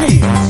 hands.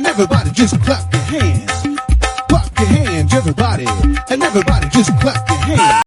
and everybody just clap your hands. Clap your hands, everybody, and everybody just clap your hands.